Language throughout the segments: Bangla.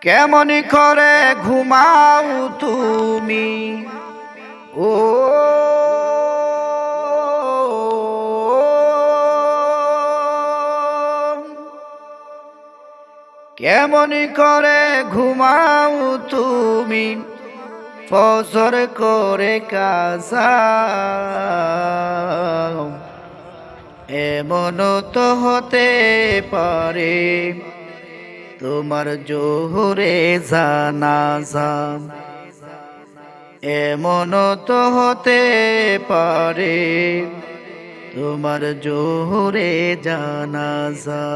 কেমন করে ঘুমাও তুমি? ও, কেমন করে ঘুমাও তুমি? ফসর করে কাজা। এমন তো হতে পারে। তোমার জোহরে জানাজা। এমন তো হতে পারে, তোমার জোহরে জানাজা।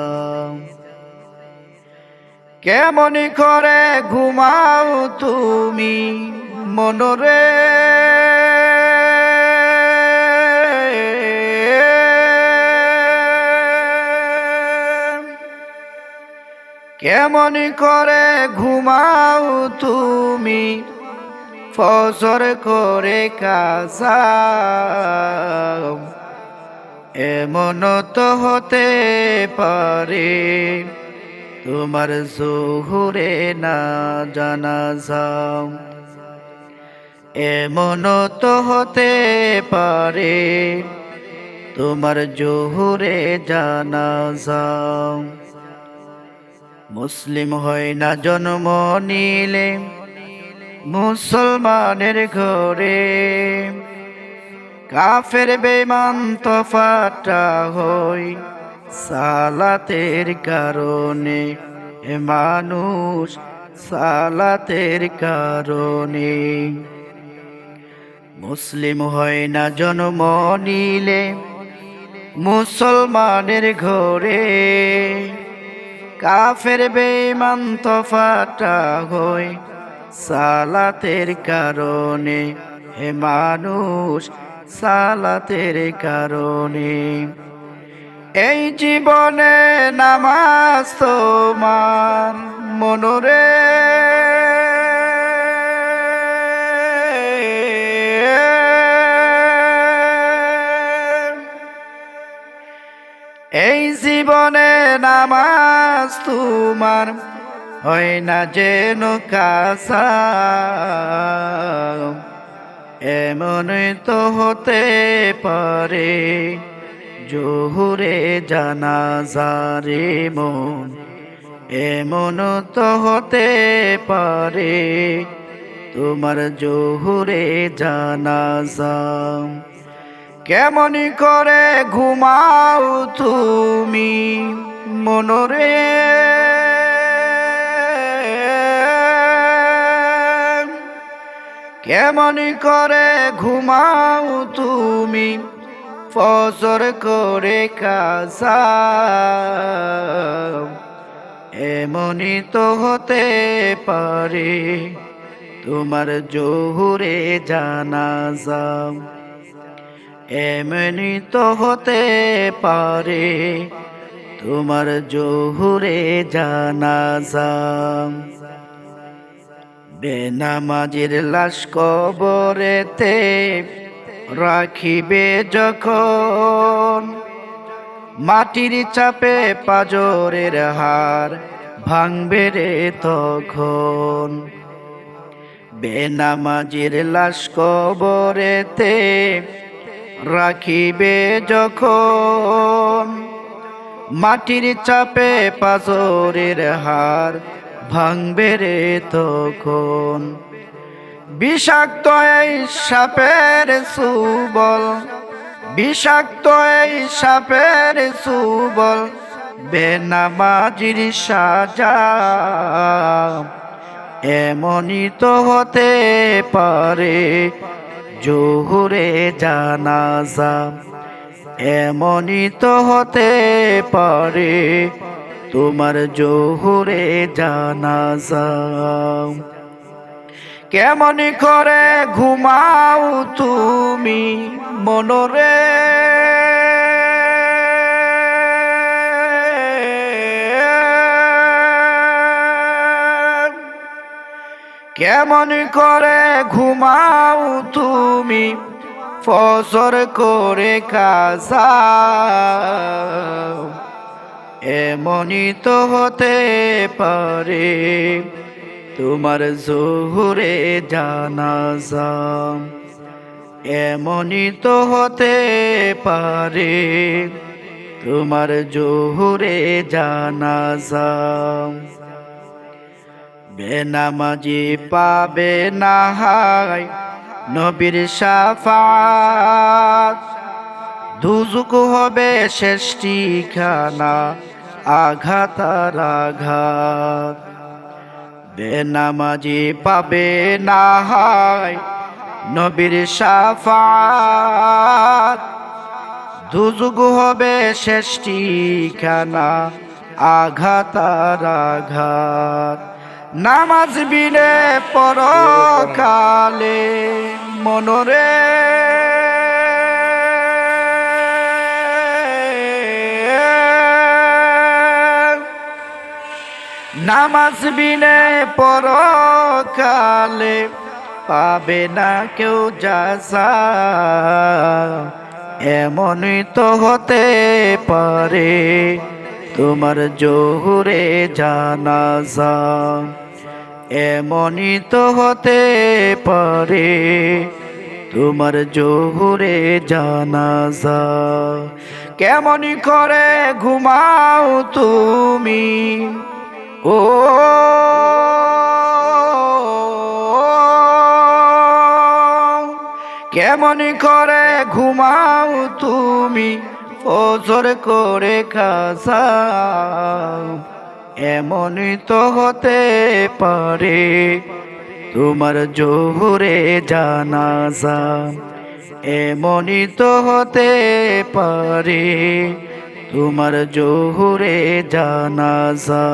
কেমন করে ঘুমাও তুমি মনরে? কেমন করে ঘুমাও তুমি ফসর করে কাজা এমন তো হতে পারে তোমার জোহরে না জানাজা এমন তো হতে পারে তোমার জোহরে জানাজা মুসলিম হয় না জন্ম নিলে, মুসলমানের ঘরে। কাফের বেমান তফাটা হয় সালাতের কারণে। এ মানুষ সালাতের কারণে। মুসলিম হয় না জন্ম নিলে, মুসলমানের ঘরে। কাফের বেমান তফাটা হই, সালাতের কারণে। হে মানুষ, সালাতের কারণে। এই জীবনে নামাজ তোমার মনরে। এই জীবনে নামাজ তোমার হয় না যেন কাসা এমন তো হতে পারে জোহরে জানাজারে মন। এমন তো হতে পারে তোমার জোহরে জানাজা। কেমন করে ঘুমাও তুমি মনরে? কেমন করে ঘুমাও তুমি ফসর করে কাজা? এমনই তো হতে পারে তোমার জোহরে জানাজা। এমনি তো হতে পারে তোমার জোহরে জানাজা। বেনামাজির লাশ কবরেতে রাখিবে যখন মাটির চাপে পাজরের হার ভাঙবে রে তখন। বেনামাজির লাশ কবরেতে রাখিবে যখন মাটির চাপে পাজরের হার ভাঙবে রে তখন। বিষাক্ত এই সাপের সুবল, বিষাক্ত এই সাপের সুবল, বেনামাজির সাজা এমনই তো হতে পারে। জোহরে জানাজা এমনই তো হতে পারে তোমার জোহরে জানাজা। কেমন করে ঘুমাও তুমি মনরে? কেমন করে ঘুমাও তুমি ফসর করে এমনই তো হতে পারে তোমার জোহরে জানাজা। এমনই তো হতে পারে তোমার জোহরে জানাজা। বেনামাজি পাবে না হায় নবীর সাফাত। দুজুক হবে শেষ ঠিকানা আঘাত আর আঘাত। বেনামাজি পাবে না হায় নবীর সাফাত। দুজুগ হবে শেষ ঠিকানা আঘাত আর আঘাত। নামাজ বিলে পরকালে মনরে নামাজ বিনে পরকালে পাবে না কেউ যাসা এমনই তো হতে পারে তোমার জোহরে জানাজা। এমনই তো হতে পারে, তোমার জোহরে জানাজা। কেমনই করে ঘুমাও তুমি? ও কেমন করে ঘুমাও তুমি? ফজর করে খাসাও। এমনই তো হতে পারে তোমার জোহরে জানাজা। এমনই তো হতে পারে তোমার জোহরে জানাজা।